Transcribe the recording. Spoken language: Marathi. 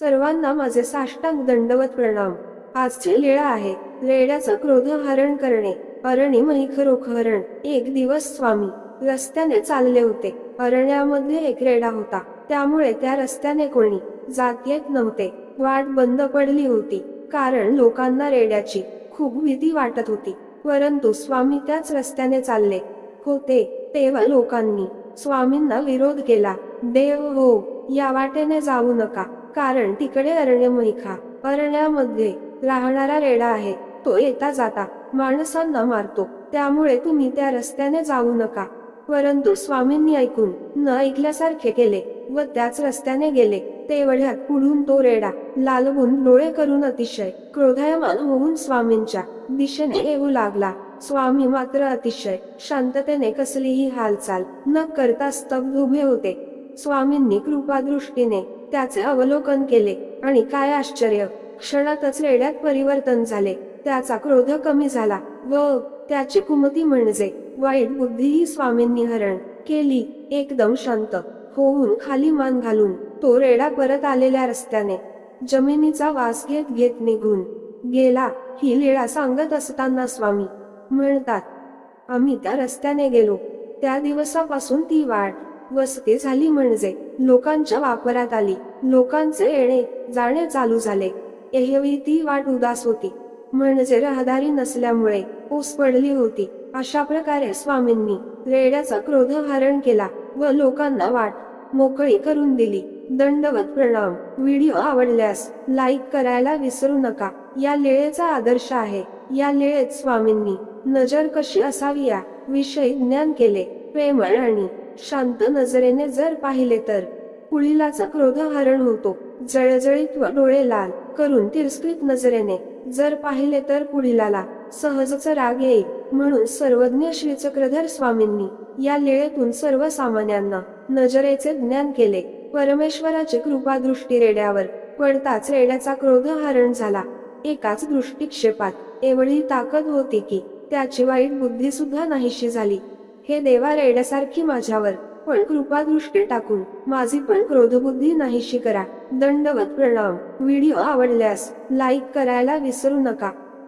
सर्वांना माझे साष्टांग दंडवत प्रणाम. आजची लेळा आहे लेळ्याचं क्रोध हरण करणे. अरणी मनिखरोखरण एक दिवस स्वामी. रस्त्याने चालले होते. अरण्यामध्ये एक रेडा होता. त्यामुळे त्या रस्त्याने कोणी जात येत नव्हते. वाट बंद पडली होती. कारण लोकांना रेड्याची खूप भीती वाटत होती. परंतु स्वामी त्याच रस्त्याने चालले होते. तेव्हा लोकांनी स्वामींना विरोध केला. देव हो या वाटेने जाऊ नका कारण तिकडे अरण्यमहिखा अरण्यामध्ये राहणारा रेडा आहे तो येता जाता माणसांना मारतो त्यामुळे तुम्ही त्या रस्त्याने जाऊ नका. परंतु स्वामींनी ऐकून न ऐकल्यासारखे केले व त्याच रस्त्याने गेले तेवढ्यात पुढून तो रेडा लालवून डोळे करून अतिशय क्रोधायमान होऊन स्वामींच्या दिशेने येऊ लागला. स्वामी मात्र अतिशय शांततेने कसलीही हालचाल न करता स्तब्ध उभे होते. स्वामींनी कृपादृष्टीने त्याचे अवलोकन केले आणि काय आश्चर्य क्षणातच रेड्यात परिवर्तन झाले. त्याचा क्रोध कमी झाला व त्याची कुमती म्हणजे वाईट बुद्धीही स्वामींनी हरण केली एकदम शांत होऊन खाली मान घालून तो रेडा परत आलेल्या रस्त्याने जमिनीचा वास घेत घेत निघून गेला. ही लीळा सांगत असताना स्वामी म्हणतात आम्ही त्या रस्त्याने गेलो. त्या दिवसापासून ती वाट वसती झाली म्हणजे लोकांच्या वापरात आली. लोकांचे येणे जाणे चालू झाले. एहवी ती वाट उदास होती. म्हणजे रहदारी नसल्यामुळे ओस पडली होती. अशा प्रकारे स्वामींनी रेड्याचा क्रोध हरण केला व लोकांना वाट मोकळी करून दिली. दंडवत प्रणाम. व्हिडिओ आवडल्यास लाईक करायला विसरू नका. या लेळेचा आदर्श आहे. या लेळेत स्वामींनी नजर कशी असावी या विषयी ज्ञान केले. प्रेमळ आणि शांत नजरेने जर पाहिले तर कुळीलाचा क्रोध हरण होतो. जळजळीत व डोळे लाल करून तिरस्कृत नजरेने जर पाहिले तर पुढीलाला सहजच राग येईल म्हणून सर्वज्ञ श्री चक्रधर स्वामींनी या लेळेतून सर्वसामान्यांना नजरेचे ज्ञान केले. परमेश्वराची कृपा दृष्टी रेड्यावर पडताच रेड्याचा क्रोध हरण झाला. एकाच दृष्टिक्षेपात एवढी ताकद होती की त्याची वाईट बुद्धी सुद्धा नाहीशी झाली. हे देवा रेड्यासारखी माझ्यावर पण कृपा दृष्टी टाकून माझी पण क्रोधबुद्धी नाहीशी करा. दंडवत प्रणाम. व्हिडिओ आवडल्यास लाईक करायला विसरू नका.